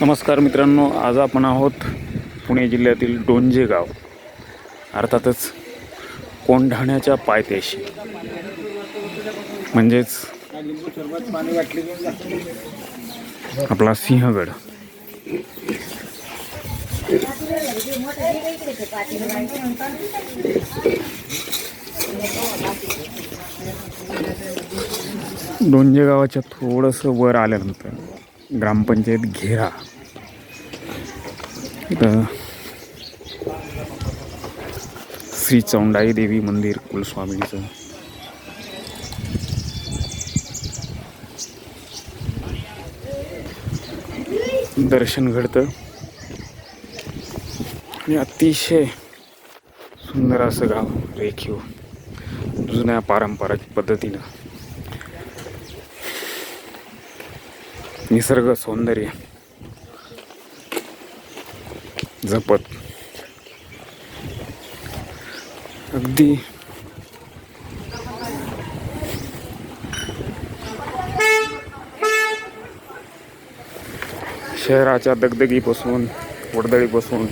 नमस्कार मित्रांनो आज आपण आहोत पुणे जिल्ह्यातील डोंजे गाव. अर्थातच कोंढाण्याच्या पायथ्याशी. म्हणजेच आपला सिंहगड. डोंजे गावाच्या थोडंसं वर आल्यानंतर ग्रामपंचायत घेरा इथं श्री चौंडाई देवी मंदिर कुलस्वामीचं दर्शन घडतं. आणि अतिशय सुंदर असं गाव रेखीव जुन्या पारंपरिक पद्धतीनं. निसर्ग सौंदर्य जपत. अगदी. शहराच्या दगदगीपासून वडदळीपासून.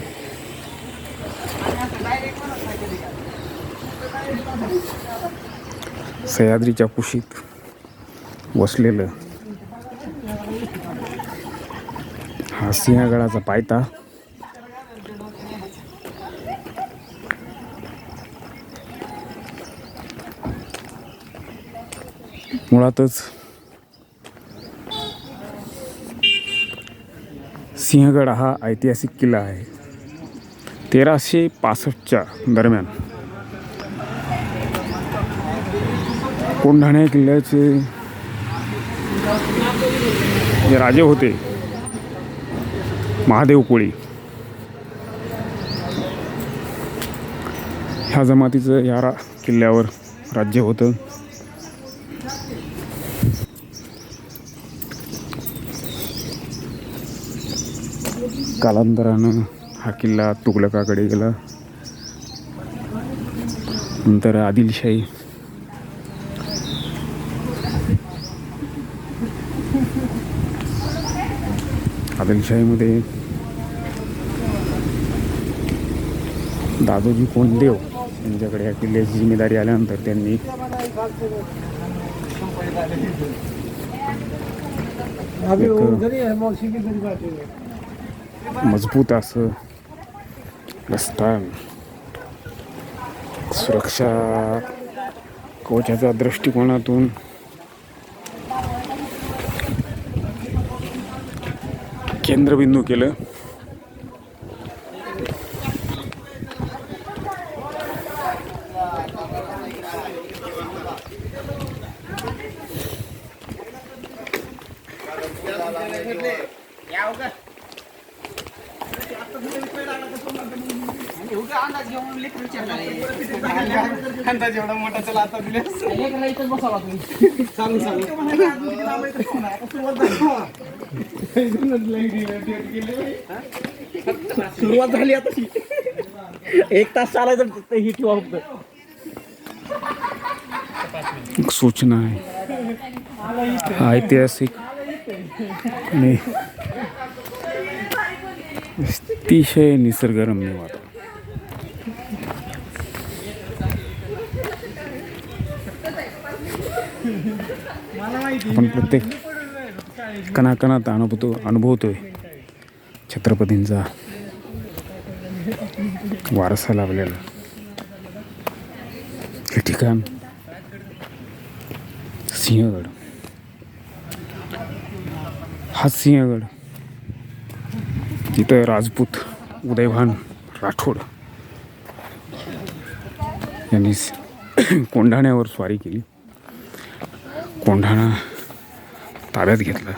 सह्याद्रीच्या कुशीत वसलेलं. हा सिंहगडाचा पायता मुळातच सिंहगड हा ऐतिहासिक किल्ला आहे. तेराशे पासष्टच्या दरम्यान कोंढाणे किल्ल्याचे जे राजे होते महादेव कोळी ह्या जमातीचं या रा किल्ल्यावर राज्य होतं. कालांतरानं हा किल्ला तुगलकाकडे गेला. नंतर आदिलशाही. आदिलशाहीमध्ये दादोजी कोंडदेव यांच्याकडे या किल्ल्याची जिम्मेदारी आल्यानंतर त्यांनी एक मजबूत असं रस्तान. सुरक्षा कवचाच्या दृष्टिकोनातून. केंद्रबिंदू केलं. अंदाज एवढा मोठा चला आता दिले. चालू चालू सुरुवात झाली आता ती. एक तास चालायचं ही ठेवा फक्त. सूचना आहे. ऐतिहासिक आणि अतिशय निसर्गरम्य वातावरण. आपण प्रत्येक कणाकणात अनुभवतो अनुभवतोय. छत्रपतींचा वारसा लाभलेला. हे ठिकाण सिंहगड. हा सिंहगड तिथं राजपूत उदयभान राठोड यांनी कोंढाण्यावर स्वारी केली. कोंढाणा ताब्यात घेतला.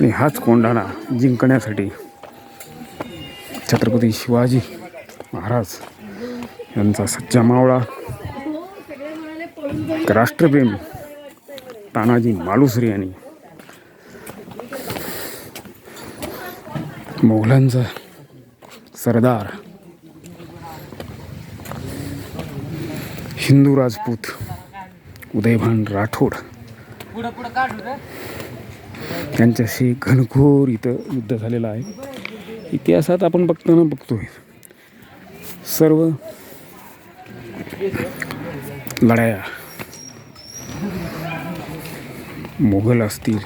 आणि हाच कोंढाणा जिंकण्यासाठी छत्रपती शिवाजी महाराज यांचा सच्चा मावळा राष्ट्रप्रेम तानाजी मालुसरे यांनी. मोगलांचा सरदार. हिंदू राजपूत उदयभान राठोड. त्यांच्याशी घनघोर इथं युद्ध झालेलं आहे. इतिहासात आपण बघताना बघतोय. सर्व लढाया मोगल असतील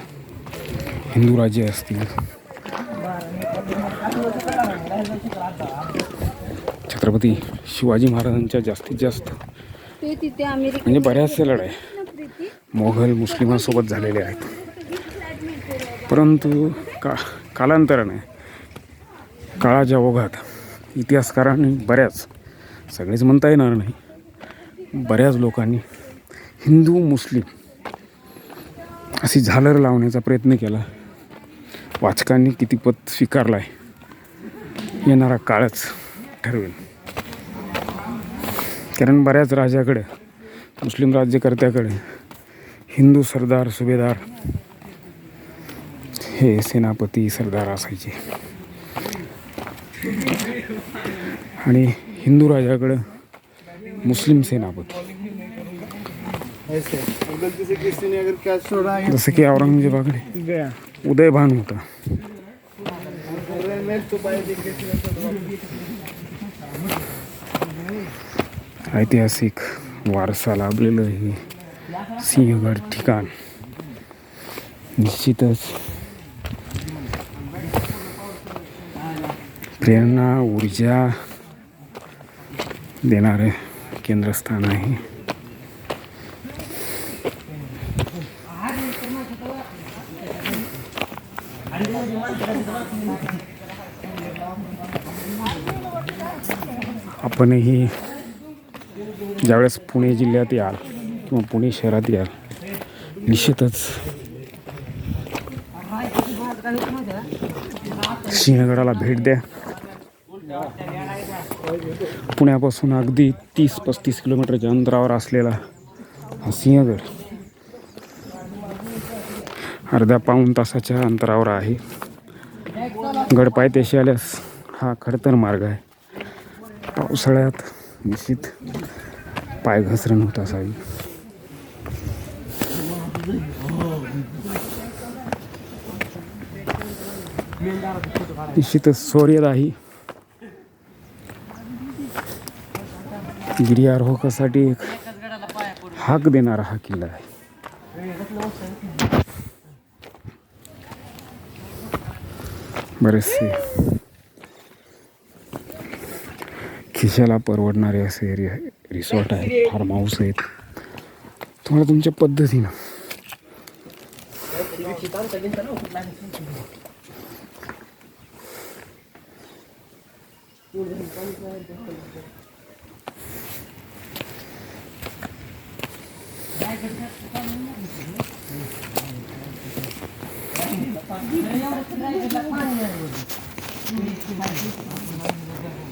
हिंदू राज्य असतील. छत्रपती शिवाजी महाराजांच्या जास्तीत जास्त म्हणजे बऱ्याचशा प्रीती? मोघल मुस्लिमांसोबत झालेले आहेत. परंतु का कालांतराने काळाच्या ओघात इतिहासकारांनी बऱ्याच सगळेच म्हणता येणार नाही बऱ्याच लोकांनी हिंदू मुस्लिम अशी झालर लावण्याचा प्रयत्न केला. वाचकांनी किती पत स्वीकारला आहे येणारा काळच ठरवेल. कारण बऱ्याच राजाकडे मुस्लिम राज्यकर्त्याकडे हिंदू सरदार सुभेदार हे सेनापती सरदार असायचे. आणि हिंदू राजाकडं मुस्लिम सेनापती. जसं की औरंगजेबाकडे गया। उदयभान होता। ऐतिहासिक वारसा लाभलेलं हे सिंहगड ठिकाण। निश्चितच प्रेरणा ऊर्जा देणारं केंद्रस्थान आहे. आपणही ज्यावेळेस पुणे जिल्ह्यात याल किंवा पुणे शहरात याल निश्चितच सिंहगडाला भेट द्या. पुण्यापासून अगदी तीस पस्तीस किलोमीटरच्या अंतरावर असलेला हा सिंहगड. अर्ध्या पाऊण तासाच्या अंतरावर आहे. गड पायथ्याशी आल्यास हा खडतर मार्ग आहे. पावसाळ्यात निश्चित पाय घसरण होत असावी. निश्चितच सूर्यदाही गिर्यारोहकासाठी एक हाक देणारा हा किल्ला आहे. बरेचसे खिशाला परवडणारे असे एरिया रिसॉर्ट आहेत फार्म हाऊस आहेत. तुम्हाला तुमच्या पद्धतीनं. Thank you.